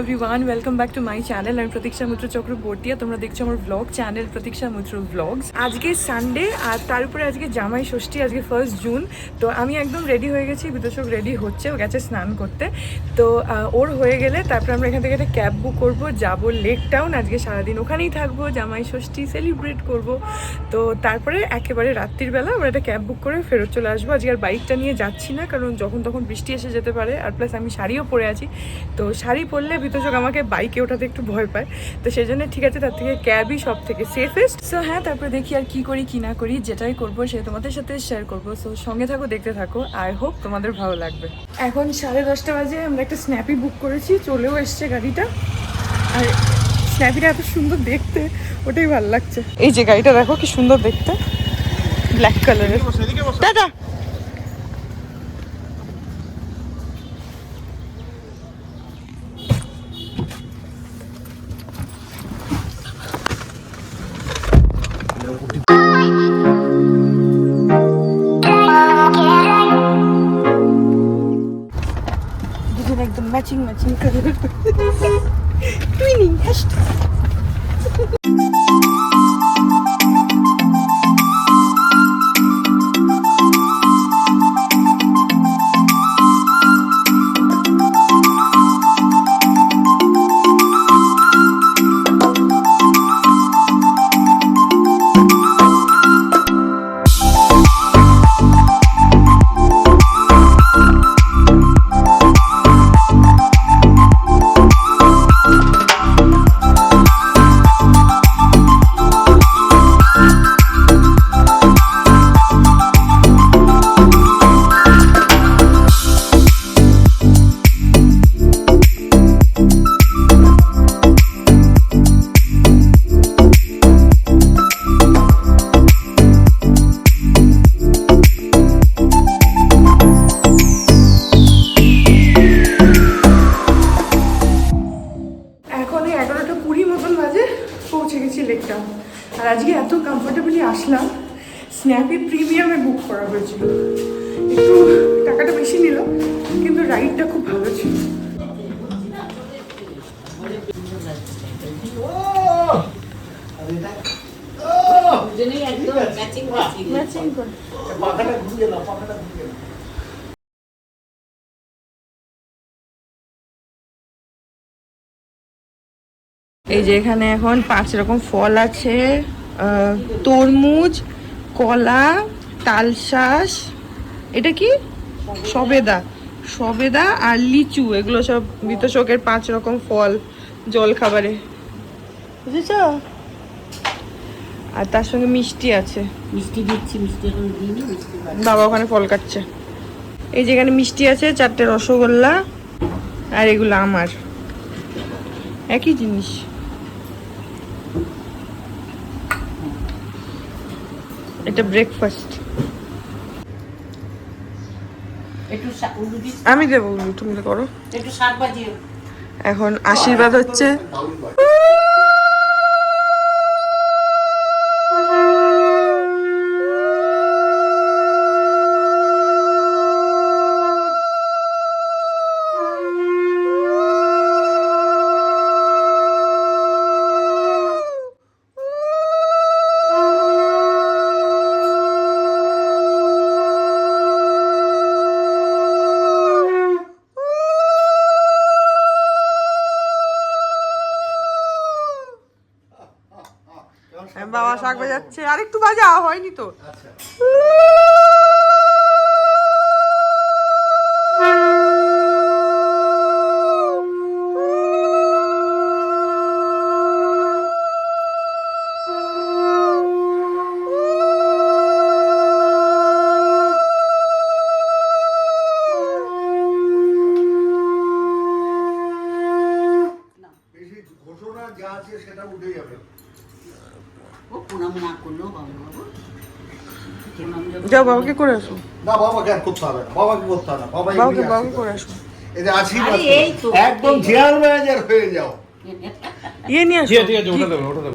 Everyone welcome back to my channel আমি প্রতীক্ষা মিত্র চক্রবর্তী তোমরা দেখছ আমার ব্লগ চ্যানেল প্রতীক্ষা মিত্র ব্লগস আজকে সানডে আর তার উপরে আজকে জামাই ষষ্ঠী, আজকে ফার্স্ট জুন তো আমি একদম রেডি হয়ে গেছি, বিদর্শক রেডি হচ্ছে, ও গেছে স্নান করতে। তো ওর হয়ে গেলে তারপর আমরা এখান থেকে একটা ক্যাব বুক করব, যাব লেক টাউন আজকে সারাদিন ওখানেই থাকব, জামাই ষষ্ঠী সেলিব্রেট করব। তো তারপরে একেবারে রাত্রির বেলা আমরা একটা ক্যাব বুক করে ফেরত চলে আসব। আজকে আর বাইকটা নিয়ে যাচ্ছি না, কারণ যখন তখন বৃষ্টি এসে যেতে পারে, আর প্লাস আমি শাড়িও পরে আছি। তো শাড়ি পরলে বিতোষক আমাকে বাইকে ওঠাতে একটু ভয় পায়। তো সেই জন্য ঠিক আছে তার থেকে ক্যাবই সব থেকে সেফেস্ট সো হ্যাঁ তারপরে দেখি আর কি করি কি না করি যেটাই করব সে তোমাদের সাথে শেয়ার করব। সো সঙ্গে থাকো দেখতে থাকো। আই হোপ তোমাদের ভালো লাগবে। এখন সাড়ে দশটা বাজে আমরা একটা স্ন্যাপি বুক করেছি চলেও এসছে গাড়িটা। আর স্ন্যাপিটা এত সুন্দর দেখতে ওটাই ভালো লাগছে। এই যে গাড়িটা দেখো কি সুন্দর দেখতে। ব্ল্যাক কালারের দাদা! একদম matching matching colour twinning hashtag এই যে এখানে এখন পাঁচ রকম ফল আছে তরমুজ, কলা তালশাঁস এটা কি? সবেদা সবেদা আর লিচু, এগুলো সব বিতশকের পাঁচ রকম ফল জল খাবারে বুঝেছ? আর তার সঙ্গে মিষ্টি আছে। মিষ্টি দিচ্ছি মিষ্টি এখন দিইনি মিষ্টি বাবা ওখানে ফল কাটছে। এই যেখানে মিষ্টি আছে চারটে রসগোল্লা আর এগুলো আমার। একই জিনিস। এটা ব্রেকফাস্ট আমি দেবো তুমি করো। একটু এখন আশীর্বাদ হচ্ছে। বাজাচ্ছে আর একটু বাজা হয়নি তো। বেশি যাও বাবাকে করে আসো। না বাবাকে আর করতে হবে না? বাবাকে করতে হবে না। বাবা বাবাকে বাবাকে করে। আসো। এই যে আশীর্বাদ করো। একদম। জেনারেল ম্যানেজার হয়ে যাও। ইয়ে নিয়ে আসো। ঠিক আছে ওটা দেবো ওটা দেবো।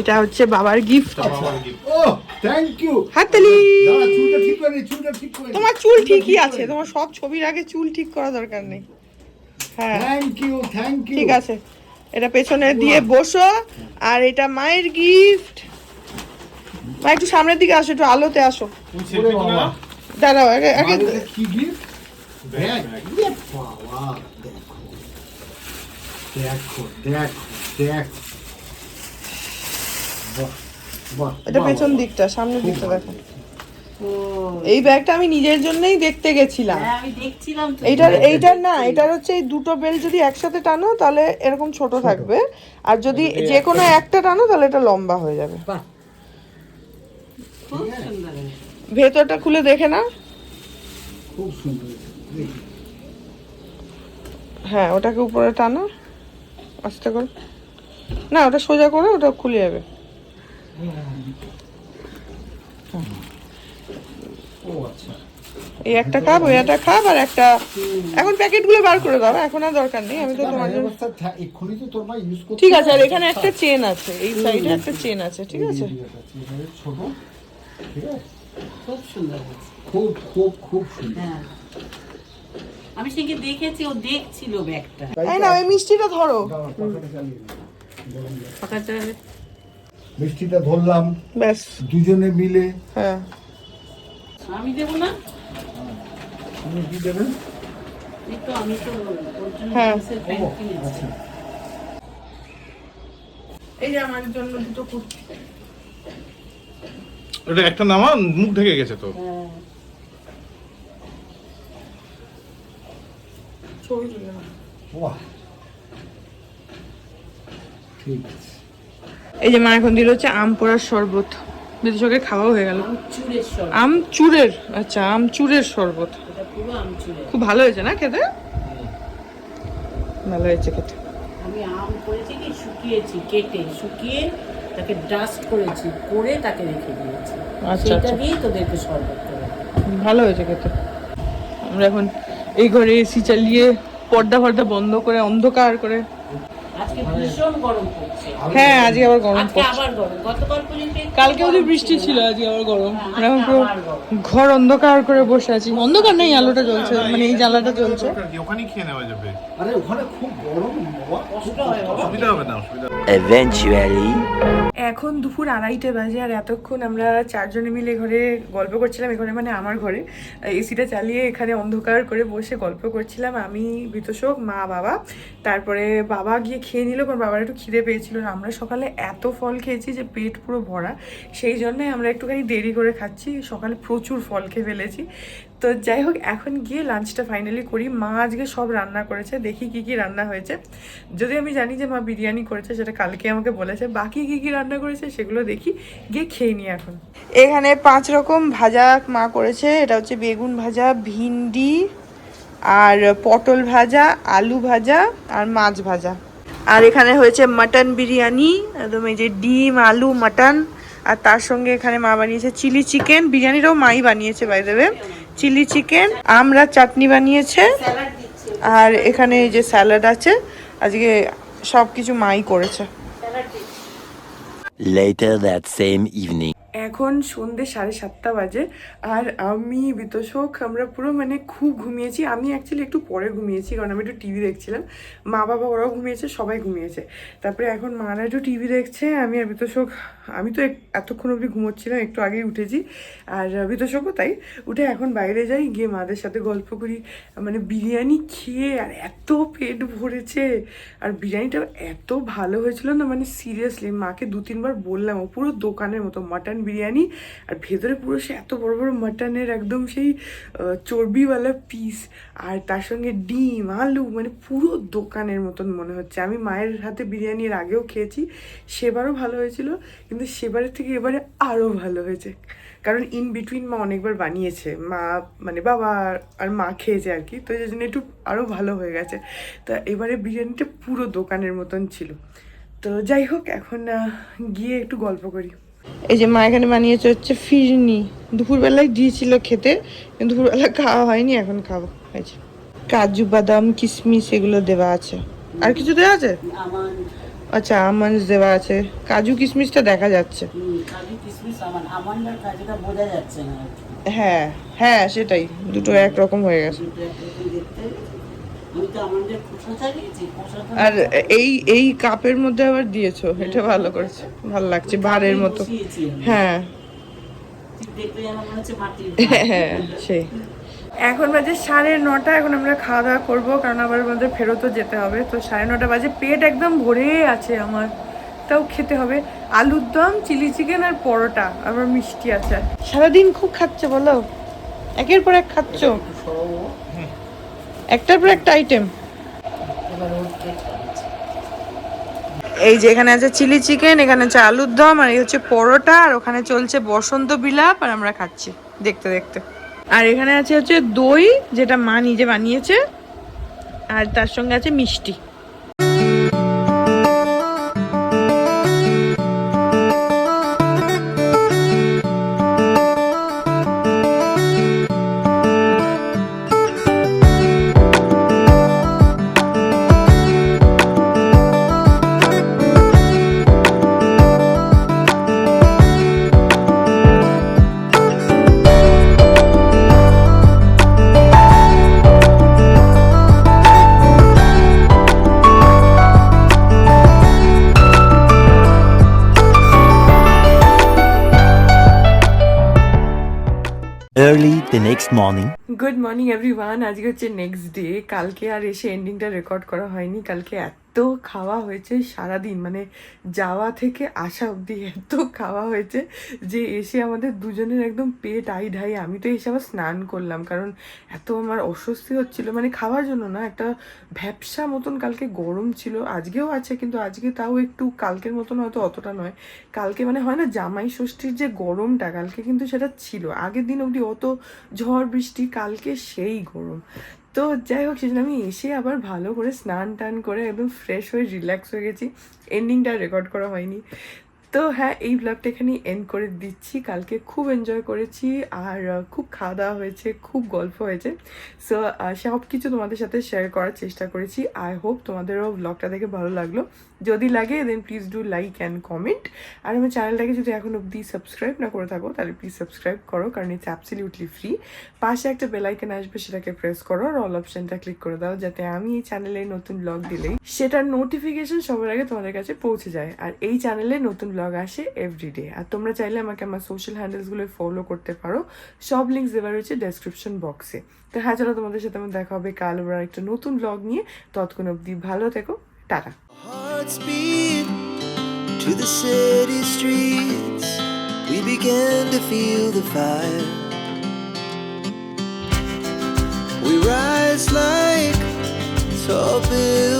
এটা হচ্ছে বাবার গিফট ও থ্যাংক ইউ হাততালি। দাঁড়া চুলটা ঠিক করে চুলটা ঠিক করে তোমার চুল ঠিকই আছে। তোমার সব ছবির আগে চুল ঠিক করা দরকার নেই। থ্যাংক ইউ থ্যাংক ইউ ঠিক আছে। এটা পেছনে দিয়ে বসো আর এটা মায়ের গিফট মা একটু সামনের দিকে আসো একটু আলোতে আসো। দাঁড়াও আগে আগে কি গিফট দেখো দেখো দেখো দেখো। বাহ বাহ এটা পেছন দিকটা সামনের দিকটা দেখো। এই ব্যাগটা আমি নিজের জন্যই দেখতে গেছিলাম। হ্যাঁ আমি দেখছিলাম তো। এইটার এইটার না এটার হচ্ছে এই দুটো বেল যদি একসাথে টানো তাহলে এরকম ছোট থাকবে। আর যদি যে কোনো একটা। টানো তাহলে এটা লম্বা হয়ে যাবে। বাহ। খুব সুন্দর। হয়েছে। ভেতরটা খুলে দেখে না খুব সুন্দর। হ্যাঁ ওটাকে উপরে টানো। আস্তে করে। না ওটা সোজা করে ওটা খুলে যাবে। ও আচ্ছা এই একটা খাপ ওই একটা খাপ আর একটা। এখন প্যাকেটগুলো বার করে দাও এখন আর দরকার নেই আমি তো তোমার জন্য এক্ষুনি তো তোর মা ইউজ করতে ঠিক আছে আর এখানে একটা চেন আছে এই সাইডে একটা চেন আছে ঠিক আছে? ছোট ঠিক আছে? খুব সুন্দর খুব খুব খুব সুন্দর। হ্যাঁ। আমি সেকে দেখেছি ও দেখছিল ব্যাগটা। তাই না ওই মিষ্টিটা ধরো। মিষ্টিটা ধরলাম। ব্যাস। দুজনে মিলে হ্যাঁ। আমি দেবো না? তুমি কি দেবেন এই তো আমি তো ওর জন্য হ্যাঁ। জিন্সের প্যান্ট কিনেছি। এই যে আমার জন্য দুটো কুর্তি। ওটা একটা নামা মুখ ঢেকে গেছে তো। হ্যাঁ। এই যে মা এখন দিল হচ্ছে আম পোড়ার শরবত। বিদেশকে খাওয়া হয়ে গেল। চুরের আম চুরের আচ্ছা আম চুরের শরবত। খুব ভালো হয়েছে না খেতে? ভালো হয়েছে খেতে। আমি আম করেছি কি শুকিয়েছি কেটে শুকিয়ে তাকে ডাস্ট করেছি করে তাকে রেখে দিয়েছি। আচ্ছা, সেটা আচ্ছা। দিয়েই তোদেরকে শরবত করে। ভালো হয়েছে খেতে। আমরা এখন এই ঘরে এসি চালিয়ে পর্দা ফর্দা বন্ধ করে অন্ধকার করে আজকে ভীষণ গরম পড়ছে। হ্যাঁ আজকে আবার গরম আজকে আবার গরম। গতকাল পর্যন্ত কালকে ওদের বৃষ্টি ছিল আজকে আবার গরম। হ্যাঁ, এখন আজকে পুরো ঘর অন্ধকার করে বসে আছি। অন্ধকার নেই আলোটা জ্বলছে মানে এই জ্বালাটা জ্বলছে। ওখানেই খেয়ে নেওয়া যাবে। আরে ওখানে খুব গরম এখন দুপুর আড়াইটে বাজে আর এতক্ষণ আমরা চারজনে মিলে ঘরে গল্প করছিলাম এখানে মানে আমার ঘরে। এসিটা চালিয়ে এখানে অন্ধকার করে বসে গল্প করছিলাম। আমি বিতোষক মা বাবা। তারপরে বাবা গিয়ে খেয়ে নিল কারণ বাবার একটু খিদে পেয়েছিল। আমরা সকালে এত ফল খেয়েছি যে পেট পুরো ভরা। সেই জন্যই আমরা একটুখানি দেরি করে খাচ্ছি। সকালে প্রচুর ফল খেয়ে ফেলেছি। তো যাই হোক, এখন গিয়ে লাঞ্চটা ফাইনালি করি। মা আজকে সব রান্না করেছে, দেখি কি কি রান্না হয়েছে। যদি আমি জানি যে মা বিরিয়ানি করেছে, সেটা কালকে আমাকে বলেছে। বাকি কি কি রান্না করেছে, সেগুলো দেখি, গিয়ে খেয়ে নিই এখন। এখানে পাঁচ রকম ভাজা মা করেছে। এটা হচ্ছে বেগুন ভাজা, ভিন্ডি, আর পটল ভাজা, আলু ভাজা, আর মাছ ভাজা। আর এখানে হয়েছে মাটন বিরিয়ানি, একদম এই যে ডিম, আলু, মাটন। আর তার সঙ্গে এখানে মা বানিয়েছে চিলি চিকেন। বিরিয়ানিটাও মাই বানিয়েছে বাই দেবে চিলি চিকেন, আমরা চাটনি বানিয়েছে, আর এখানে এই যে স্যালাড আছে, আজকে সব কিছু মাই করেছে Later that same evening. এখন সন্ধে সাড়ে সাতটা বাজে, আর আমি বিতোষক, আমরা পুরো মানে খুব ঘুমিয়েছি। আমি অ্যাকচুয়ালি একটু পরে ঘুমিয়েছি, কারণ আমি একটু টিভি দেখছিলাম। মা বাবা ওরাও ঘুমিয়েছে, সবাই ঘুমিয়েছে। তারপরে এখন মারা একটু টিভি দেখছে, আমি আর বিতোষক, আমি তো এতক্ষণ অবধি ঘুমোচ্ছিলাম, একটু আগেই উঠেছি। আর বিতোষকও তাই, উঠে এখন বাইরে যাই, গিয়ে মাদের সাথে গল্প করি। মানে বিরিয়ানি খেয়ে আর এত পেট ভরেছে। আর বিরিয়ানিটা এত ভালো হয়েছিল না মানে সিরিয়াসলি মাকে দু তিনবার বললাম পুরো দোকানের মতো মাটন বিরিয়ানি, আর ভেতরে পুরো সে এত বড় বড় মাটনের একদম সেই চর্বিওয়ালা পিস আর তার সঙ্গে ডিম, আলু মানে পুরো দোকানের মতন মনে হচ্ছে। আমি মায়ের হাতে বিরিয়ানির আগেও খেয়েছি, সেবারও ভালো হয়েছিল, কিন্তু সেবারের থেকে এবারে আরও ভালো হয়েছে। কারণ ইন বিটুইন মা অনেকবার বানিয়েছে, মা মানে বাবা আর- মা খেয়েছে আর কি, তো এই জন্য একটু আরও ভালো হয়ে গেছে। তা এবারে বিরিয়ানিটা পুরো দোকানের মতন ছিল। তো যাই হোক, এখন গিয়ে একটু গল্প করি। এই যে মা এখানে বানিয়েছে হচ্ছে ফিরনি। দুপুরবেলায় দিয়েছিল খেতে কিন্তু দুপুরবেলা খাওয়া হয়নি এখন খাব। হয়েছে কাজু বাদাম কিশমিশ এগুলো দেওয়া আছে। আর কিছু দেওয়া আছে? আচ্ছা আমন্ডস দেওয়া আছে। কাজু কিশমিশটা দেখা যাচ্ছে। হ্যাঁ হ্যাঁ সেটাই। দুটো একরকম হয়ে গেছে দুটো একরকম দেখতে আমি তো আমান্ডার খোসা চালিয়েছি খোসাটা আর এই এই কাপের মধ্যে আবার দিয়েছ এটা ভালো করেছে ভালো লাগছে বারের মতো। হ্যাঁ। হ্যাঁ সেই এখন বাজে সাড়ে নটা এখন আমরা খাওয়া দাওয়া করব কারণ আবার আমাদের ফেরতও যেতে হবে। তো সাড়ে নটা বাজে পেট একদম ভরে আছে আমার। তাও খেতে হবে। আলুর দম চিলি চিকেন আর পরোটা আবার মিষ্টি আছে সারাদিন খুব খাচ্ছে বলো? একের পর এক খাচ্ছ? একটার পর একটা আইটেম। এই যে এখানে আছে চিলি চিকেন এখানে আছে আলুর দম, আর এই হচ্ছে পরোটা, আর ওখানে চলছে বসন্ত বিলাপ, আর আমরা খাচ্ছি দেখতে দেখতে আর এখানে আছে হচ্ছে দই, যেটা মা নিজে বানিয়েছে, আর তার সঙ্গে আছে মিষ্টি Early the next morning. Good morning everyone আজকে হচ্ছে নেক্সট ডে কালকে আর এসে এন্ডিংটা রেকর্ড করা হয়নি। কালকে এত খাওয়া হয়েছে সারাদিন মানে যাওয়া থেকে আসা অবধি এত খাওয়া হয়েছে যে এসে আমাদের দুজনের একদম পেট আই ঢাই। আমি তো এসে আবার স্নান করলাম, কারণ এত আমার অস্বস্তি হচ্ছিল। মানে খাওয়ার জন্য না, একটা ভ্যাপসা মতন কালকে গরম ছিল। আজকেও আছে, কিন্তু আজকে তাও একটু কালকের মতন হয়তো অতটা নয়। কালকে মানে হয় না, জামাই ষষ্ঠীর যে গরমটা, কালকে কিন্তু সেটা ছিল। আগের দিন অবধি অত ঝড় বৃষ্টি, কালকে সেই গরম। তো যাই হোক, সেজন্য আমি এসে আবার ভালো করে স্নান টান করে একদম ফ্রেশ হয়ে রিল্যাক্স হয়ে গেছি। এন্ডিংটা রেকর্ড করা হয়নি। তো হ্যাঁ এই ব্লগটা এখানেই এন্ড করে দিচ্ছি। কালকে খুব এনজয় করেছি আর খুব খাওয়া দাওয়া হয়েছে, খুব গল্প হয়েছে। সো সব কিছু তোমাদের সাথে শেয়ার করার চেষ্টা করেছি। আই হোপ তোমাদেরও ব্লগটা দেখে ভালো লাগল। যদি লাগে then please do like and comment আর আমার চ্যানেলটাকে যদি এখন অবধি সাবস্ক্রাইব না করে থাকো, তাহলে প্লিজ সাবস্ক্রাইব করো, কারণ ইটস অ্যাবসলিউটলি ফ্রি পাশে একটা বেলাইকন আসবে, সেটাকে প্রেস করো আর অল অপশনটা ক্লিক করে দাও, যাতে আমি এই চ্যানেলে নতুন ব্লগ দিলেই সেটার নোটিফিকেশন সবার আগে তোমাদের কাছে পৌঁছে যায়। আর এই চ্যানেলে নতুন ব্লগ আসে এভরিডে আর তোমরা চাইলে আমাকে আমার সোশ্যাল হ্যান্ডেলসগুলো ফলো করতে পারো। সব লিঙ্কস দেওয়া রয়েছে ডেসক্রিপশন বক্সে তো হ্যাঁ চলো তোমাদের সাথে আমার দেখা হবে। কাল আবার একটা নতুন ব্লগ নিয়ে। ততক্ষণ অবধি ভালো থেকো। Tata. To the city streets. We began to feel the fire. We rise like tall buildings.